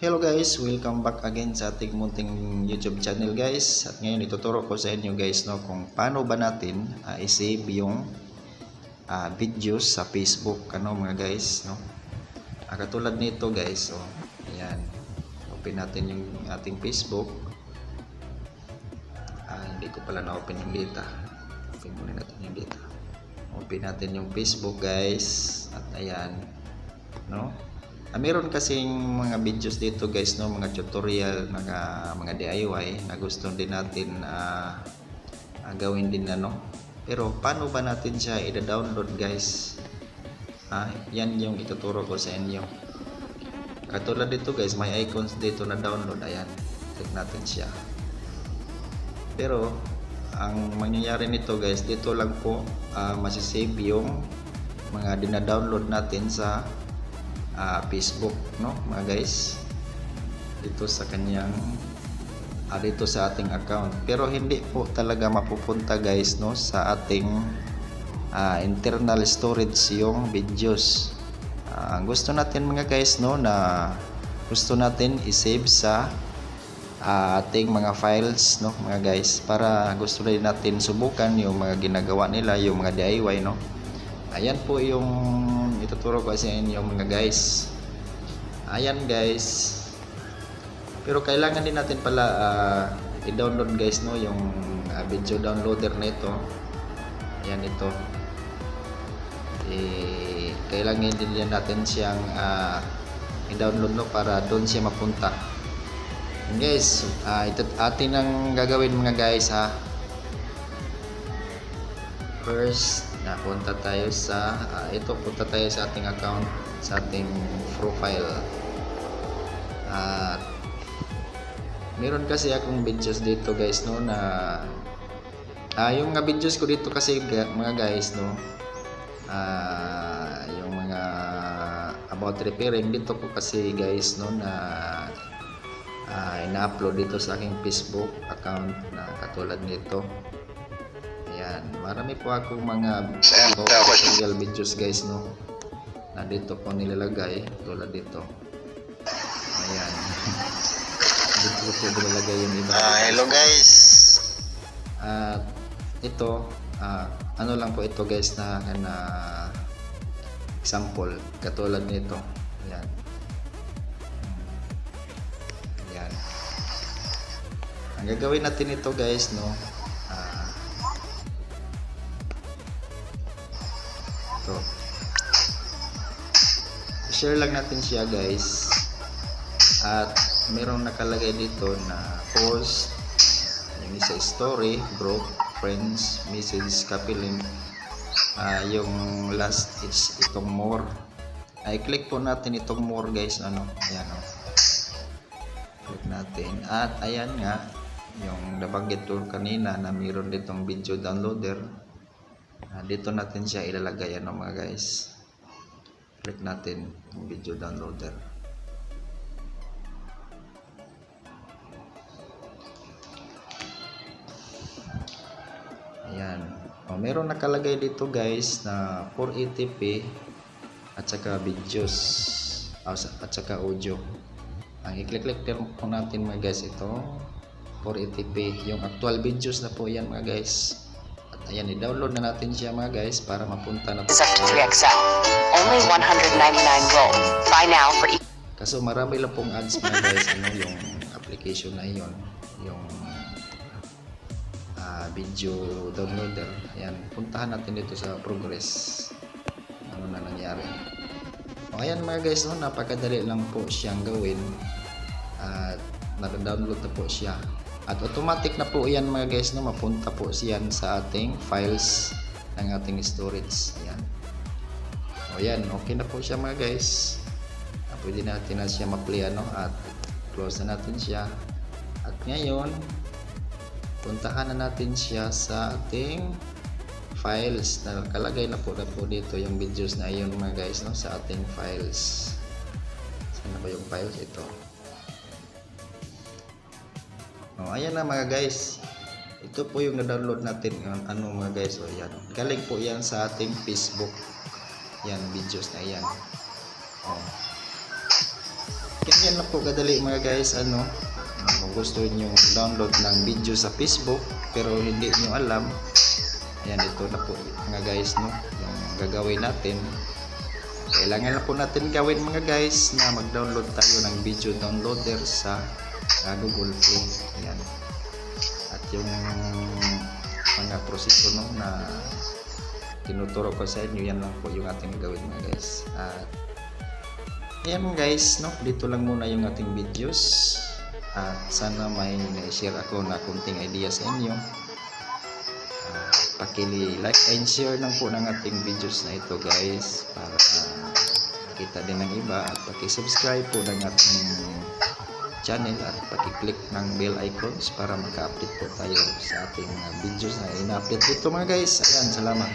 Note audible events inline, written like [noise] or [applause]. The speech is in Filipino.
Hello guys, welcome back again sa ating munting YouTube channel guys. At ngayon ituturo ko sa inyo guys no kung paano ba natin ah, i-save yung ah, videos sa Facebook ano mga guys no. Ah, katulad nito guys, oh. Ayan. Open natin yung ating Facebook. Ah, hindi ko pala na-open yung data. Open muna natin yung data. Open natin yung Facebook guys. At ayan. No? Ah, meron kasing mga videos dito guys no, mga tutorial, mga mga DIY na gusto din natin ah, ah, gawin din ano. Pero paano ba natin siya i-download guys? Ah, yan yung ituturo ko sa inyo. Katulad dito guys, may icons dito na download. Ayan, click natin siya. Pero ang mangyayari nito guys, dito lang po ah, masisave yung mga dina-download natin sa ah, Facebook, no, mga guys. Dito sa kanyang ah, dito sa ating account. Pero hindi po talaga mapupunta guys, no, sa ating ah, internal storage yung videos. Ang gusto natin mga guys, no, na gusto natin i-save sa ah, ating mga files, no, mga guys, para gusto rin natin subukan yung mga ginagawa nila, yung mga DIY, no. Ayan po yung ituturo ko sa inyo mga guys. Ayan guys. Pero kailangan din natin pala ah, i-download guys no yung ah, video downloader nito. Ayan ito. Eh, kailangan din natin siyang ah, i-download no para doon siya mapunta. Ayan, guys, ah, ito atin ang gagawin mga guys ha. First, napunta tayo sa ah, ito punta tayo sa ating account sa ating profile. At meron kasi akong videos dito guys no na ah, yung mga videos ko dito kasi ga- mga guys no ah, yung mga about repairing dito ko kasi guys no na ah, ina-upload dito sa aking Facebook account na katulad nito Ayan, marami po akong mga tutorial videos guys no. Na dito po nilalagay tulad dito. Ayan. [laughs] dito po nilalagay yung iba. Ah, hello guys. At ito, ah, ano lang po ito guys na, na example katulad nito. Ayan. Ayan. Ang gagawin natin ito guys no. Ito. share lang natin siya guys. At merong nakalagay dito na post. Yung isa story group friends message copy link Ah, yung last is itong more. Ay click po natin itong more guys. Ano? Ayan o click natin. At ayan nga yung nabanggit ko kanina na mayroon ditong video downloader Ah, dito natin siya ilalagay ano mga guys. Click natin yung video downloader. Ayan. O, meron nakalagay dito guys na 480p at saka videos. Ah, at saka audio. Ang i-click-click po natin mga guys ito. 480p yung actual videos na po yan mga guys ayan i-download na natin siya mga guys para mapunta na po is up to 3XL. Only 199 roll. Buy now for each. Kaso marami lang pong ads mga guys, ano yung application na yon yung ah, video downloader. Ayan, puntahan natin dito sa progress. Ano na nangyari. O ayan mga guys, no, napakadali lang po siyang gawin. At nag-download na po siya. At automatic na po yan mga guys, no, mapunta po siyan sa ating files ng ating storage. Ayan. O yan, okay na po siya mga guys. Ah, pwede natin na siya ma-play ano? At close na natin siya. At ngayon puntahan na natin siya sa ating files. Na nakalagay na po na po dito yung videos na yun mga guys no? Sa ating files. Saan na ba yung files? Ito oh, ayan na mga guys. Ito po yung na-download natin. Ano mga guys? O yan. Galing po yan sa ating facebook. Yan videos na yan. Oh. Ganyan lang po kadali mga guys, ano, kung gusto niyo download ng video sa Facebook pero hindi niyo alam, ayan ito na po mga guys, no, yung gagawin natin. Kailangan na po natin gawin mga guys na mag-download tayo ng video downloader sa ah, Google Play. Ayan. At yung mga proseso no, na tinuturo ko sa inyo, yan lang po yung ating gawin mga guys. At Ayan guys, no? dito lang muna yung ating videos at sana may na-share ako na kunting idea sa inyo. Uh, pakili like and share lang po ng ating videos na ito guys para kita din ng iba at paki-subscribe po ng ating channel at paki-click ng bell icons para maka-update po tayo sa ating mga videos na ina-update dito mga guys. Ayan, salamat.